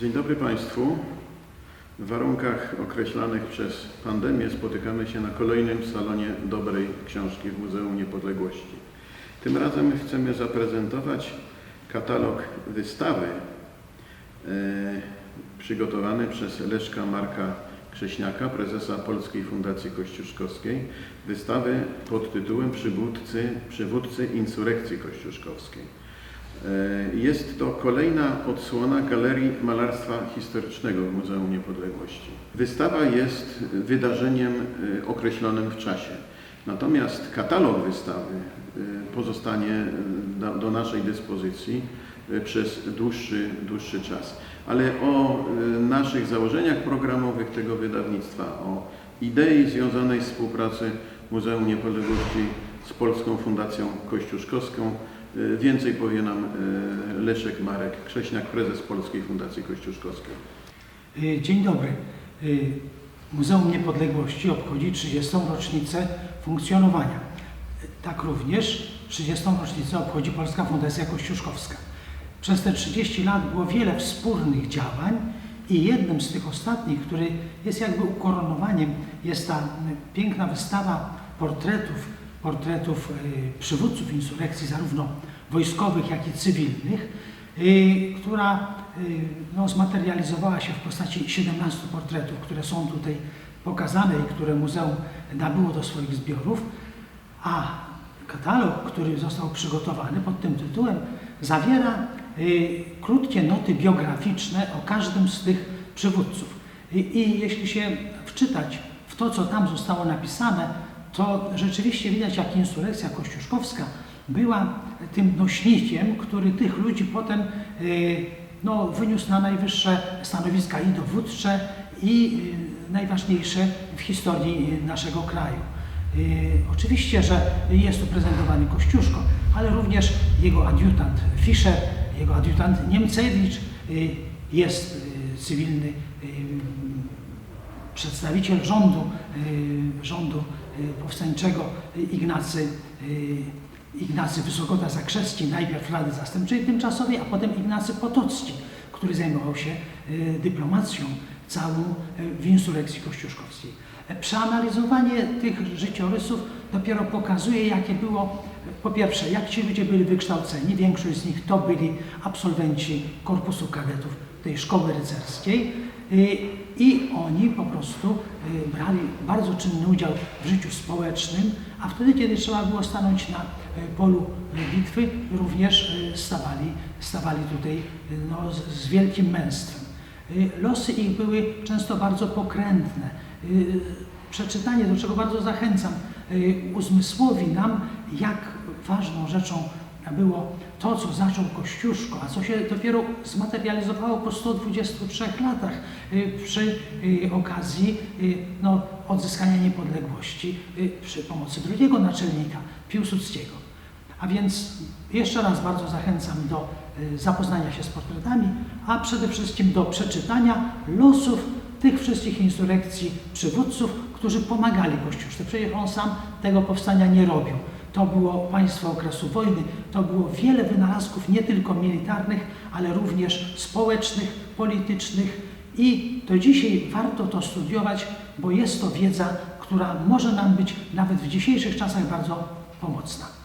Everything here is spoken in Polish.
Dzień dobry Państwu. W warunkach określanych przez pandemię spotykamy się na kolejnym salonie dobrej książki w Muzeum Niepodległości. Tym razem chcemy zaprezentować katalog wystawy e, przygotowany przez Leszka Marka Krześniaka, prezesa Polskiej Fundacji Kościuszkowskiej. Wystawy pod tytułem Przywódcy, Przywódcy Insurekcji Kościuszkowskiej. E, Jest to kolejna odsłona Galerii Malarstwa Historycznego w Muzeum Niepodległości. Wystawa jest wydarzeniem e, określonym w czasie. Natomiast katalog wystawy e, pozostanie do, naszej dyspozycji przez dłuższy, dłuższy czas. Ale o naszych założeniach programowych tego wydawnictwa, o idei związanej z współpracy Muzeum Niepodległości z Polską Fundacją Kościuszkowską więcej powie nam e, Leszek Marek Krześniak, prezes Polskiej Fundacji Kościuszkowskiej. Y, Dzień dobry. Y, Muzeum Niepodległości obchodzi 30. rocznicę funkcjonowania. Y, Tak również 30. rocznicę obchodzi Polska Fundacja Kościuszkowska. Przez te 30 lat było wiele wspólnych działań i jednym z tych ostatnich, który jest jakby ukoronowaniem, jest ta y, piękna wystawa portretów, portretów y, przywódców insurekcji, zarówno wojskowych, jak i cywilnych, y, która y, no, zmaterializowała się w postaci 17 portretów, które są tutaj pokazane i które muzeum nabyło do swoich zbiorów, a katalog, który został przygotowany pod tym tytułem, zawiera krótkie noty biograficzne o każdym z tych przywódców. I, I jeśli się wczytać w to, co tam zostało napisane, to rzeczywiście widać, jak insurekcja kościuszkowska była tym nośnikiem, który tych ludzi potem y, no, wyniósł na najwyższe stanowiska i dowódcze, i y, najważniejsze w historii naszego kraju. Y, Oczywiście, że jest tu prezentowany Kościuszko, ale również jego adiutant Fischer, jego adiutant Niemcewicz, y, jest y, cywilny y, przedstawiciel rządu, y, rządu y, powstańczego y, Ignacy, y, Ignacy Wysokota Zakrzewski, najpierw Rady Zastępczej Tymczasowej, a potem Ignacy Potocki, który zajmował się y, dyplomacją całą w insurekcji kościuszkowskiej. E, Przeanalizowanie tych życiorysów dopiero pokazuje, jakie było, po pierwsze, jak ci ludzie byli wykształceni. Większość z nich to byli absolwenci Korpusu Kadetów tej szkoły rycerskiej y, i oni po prostu y, brali bardzo czynny udział w życiu społecznym, a wtedy, kiedy trzeba było stanąć na y, polu bitwy, również stawali, stawali tutaj no, z, wielkim męstwem. Losy ich były często bardzo pokrętne. Przeczytanie, do czego bardzo zachęcam, uzmysłowi nam, jak ważną rzeczą było to, co zaczął Kościuszko, a co się dopiero zmaterializowało po 123 latach y, przy y, okazji y, no, odzyskania niepodległości przy pomocy drugiego naczelnika, Piłsudskiego. A więc jeszcze raz bardzo zachęcam do zapoznania się z portretami, a przede wszystkim do przeczytania losów tych wszystkich insurekcji przywódców, którzy pomagali Kościuszce. Przecież on sam tego powstania nie robił. To było państwo okresu wojny, to było wiele wynalazków nie tylko militarnych, ale również społecznych, politycznych i do dzisiaj warto to studiować, bo jest to wiedza, która może nam być nawet w dzisiejszych czasach bardzo pomocna.